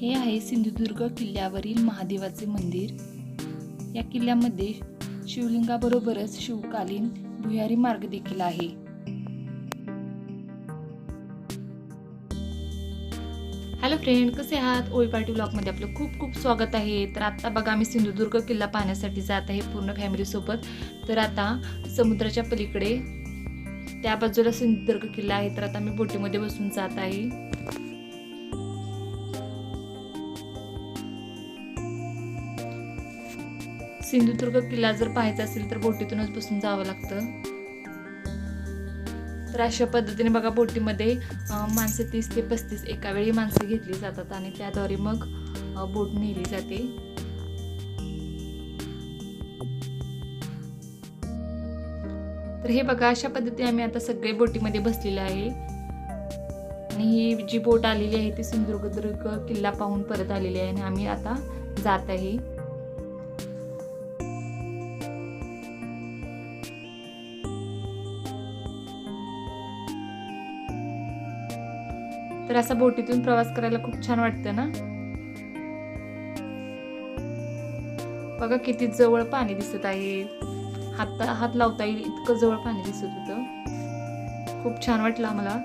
हे आहे सिंधुदुर्ग किल्ल्यावरील महादेवाचे मंदिर. या किल्ल्यामध्ये शिवलिंगाबरोबरच शिवकालीन भुयारी मार्ग देखील आहे. हॅलो फ्रेंड कसे आहात? ओळी पार्टी ब्लॉगमध्ये आपलं खूप खूप स्वागत आहे. तर आता बघा आम्ही सिंधुदुर्ग किल्ला पाहण्यासाठी जात आहे पूर्ण फॅमिलीसोबत तर आता समुद्राच्या पलीकडे त्या बाजूला सिंधुदुर्ग किल्ला आहे. तर आता मी बोटीमध्ये बसून जात आहे. सिंधुदुर्ग किल्ला जर पाहायचा असेल तर बोटीतूनच बसून जावं लागतं. तर अशा पद्धतीने बघा बोटीमध्ये माणसं तीस ते पस्तीस एका वेळी माणसं घेतली जातात आणि त्याद्वारे मग बोट नेली जाते. तर हे बघा अशा पद्धतीने आम्ही आता सगळे बोटीमध्ये बसलेलं आहे. आणि ही जी बोट आलेली आहे ती सिंधुदुर्ग किल्ला पाहून परत आलेली आहे आणि आम्ही आता जात आहे. तर असा बोटीतून प्रवास करायला खूप छान वाटतं ना? बघा किती जवळ पाणी दिसत आहे. हात हात लावता येईल इतकं जवळ पाणी दिसत होतं. खूप छान वाटलं आम्हाला.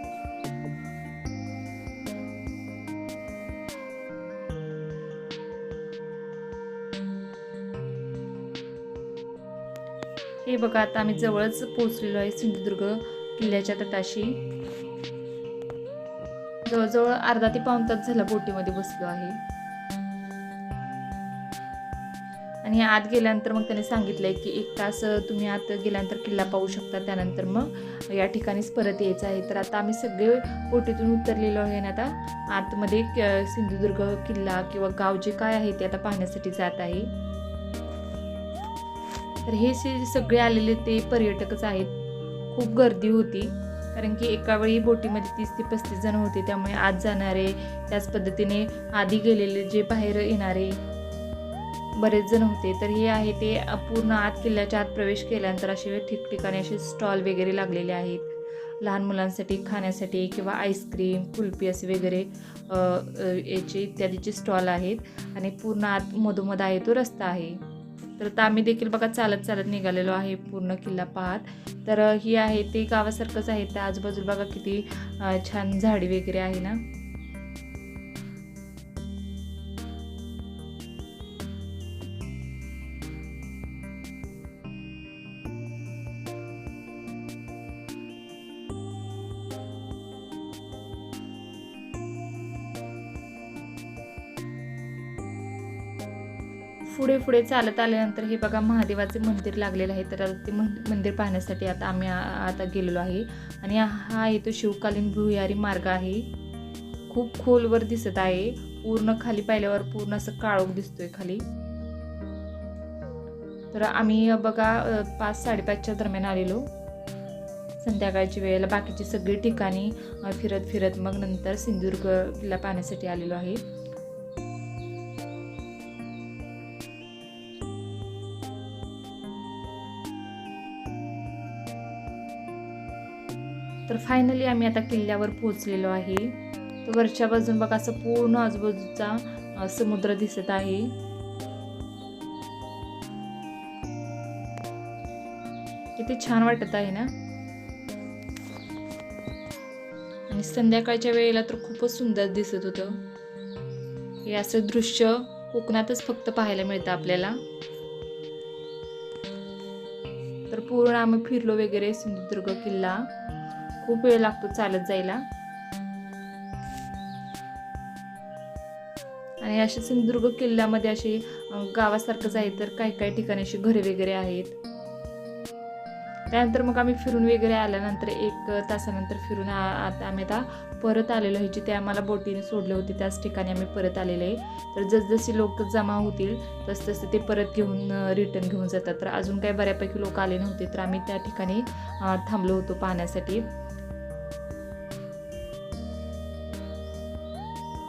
हे बघा आता आम्ही जवळच पोहोचलेलो आहे सिंधुदुर्ग किल्ल्याच्या तटाशी. जवळजवळ अर्धा ते पाऊन तास झाला बोटीमध्ये बसलो आहे. आणि आत गेल्यानंतर मग त्याने सांगितलंय की एक तास तुम्ही आत गेल्यानंतर किल्ला पाहू शकता. त्यानंतर मग या ठिकाणीच परत यायचं आहे. तर आता आम्ही सगळे बोटीतून उतरलेलो आहे आणि आता आतमध्ये क- सिंधुदुर्ग किल्ला किंवा गाव जे काय आहे ते आता पाहण्यासाठी जात आहे. तर हे जे सगळे आलेले ते पर्यटकच आहेत. खूप गर्दी होती. कारण की एका वेळी बोटीमध्ये तीस ते पस्तीस जण होते त्यामुळे आत जाणारे त्याच पद्धतीने आधी गेलेले जे बाहेर येणारे बरेच जण होते. तर हे आहे ते पूर्ण आत किल्ल्याच्या आत प्रवेश केल्यानंतर असे ठिकठिकाणी असे स्टॉल वगैरे लागलेले आहेत. लहान मुलांसाठी खाण्यासाठी किंवा आईस्क्रीम कुल्फी असे वगैरे याचे इत्यादीचे स्टॉल आहेत. आणि पूर्ण आत मधोमध आहे तो रस्ता आहे. तर आता आम्ही देखील बघा चालत चालत निघालेलो आहे पूर्ण किल्ला पाहत. तर ही आहे ते गावासारखंच आहे. त्या आजूबाजूला बघा किती छान झाडी वगैरे आहे ना. पुढे पुढे चालत आल्यानंतर हे बघा महादेवाचे मंदिर लागलेलं आहे. तर ते मंदिर पाहण्यासाठी आता आम्ही आता गेलेलो आहे. आणि हा येतो तो शिवकालीन भुयारी मार्ग आहे. खूप खोलवर दिसत आहे. पूर्ण खाली पाहिल्यावर पूर्ण असं काळोख दिसतोय खाली. तर आम्ही बघा पाच साडेपाचच्या दरम्यान आलेलो. संध्याकाळची वेळेला बाकीची सगळी ठिकाणी फिरत फिरत मग नंतर सिंधुदुर्गला पाहण्यासाठी आलेलो आहे. तर फायनली आम्ही आता किल्ल्यावर पोहोचलेलो आहे. तर वरच्या बाजून बघा असं पूर्ण आजूबाजूचा समुद्र दिसत आहे. किती छान वाटत आहे ना? आणि संध्याकाळच्या वेळेला तर खूपच सुंदर दिसत होतं. हे असं दृश्य कोकणातच फक्त पाहायला मिळतं आपल्याला. तर पूर्ण आम्ही फिरलो वगैरे सिंधुदुर्ग किल्ला. खूप वेळ लागतो चालत जायला. आणि असे सिंधुदुर्ग किल्ल्यामध्ये असे गावासारखं गावासारखंच आहे तर काही काही ठिकाणी अशी घरे वगैरे आहेत. त्यानंतर मग आम्ही फिरून वगैरे आल्यानंतर एक तासानंतर फिरून आ- आता आम्ही आता परत आलेलो आहे जिथे आम्हाला बोटीने सोडले होते. त्याच ठिकाणी आम्ही परत आलेले आहे. तर जसजशी लोक जमा होतील तसतसे ते परत घेऊन रिटर्न घेऊन जातात. तर अजून काही बऱ्यापैकी लोक आले नव्हते तर आम्ही त्या ठिकाणी थांबलो होतो पाहण्यासाठी.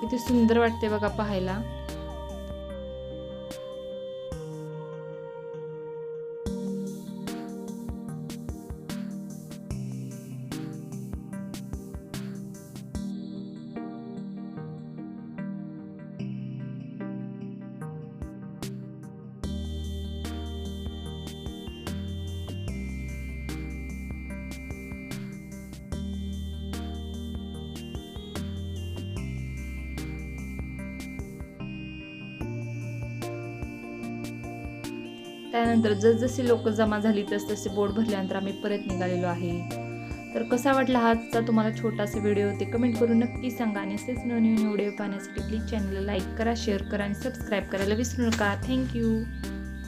किती सुंदर वाटते बघा पाहायला. त्यानंतर जसजसे लोक जमा झाली तसतसे बोट भरल्यानंतर आम्ही परत निघालेलो आहे. तर कसा वाटला हा आजचा तुम्हाला छोटासा व्हिडिओ? ते कमेंट करून नक्की सांगा आणि असेच नवनवीन व्हिडिओ पाहण्यासाठी प्लीज चॅनलला लाईक करा शेअर करा आणि सबस्क्राईब करायला विसरू नका. थँक्यू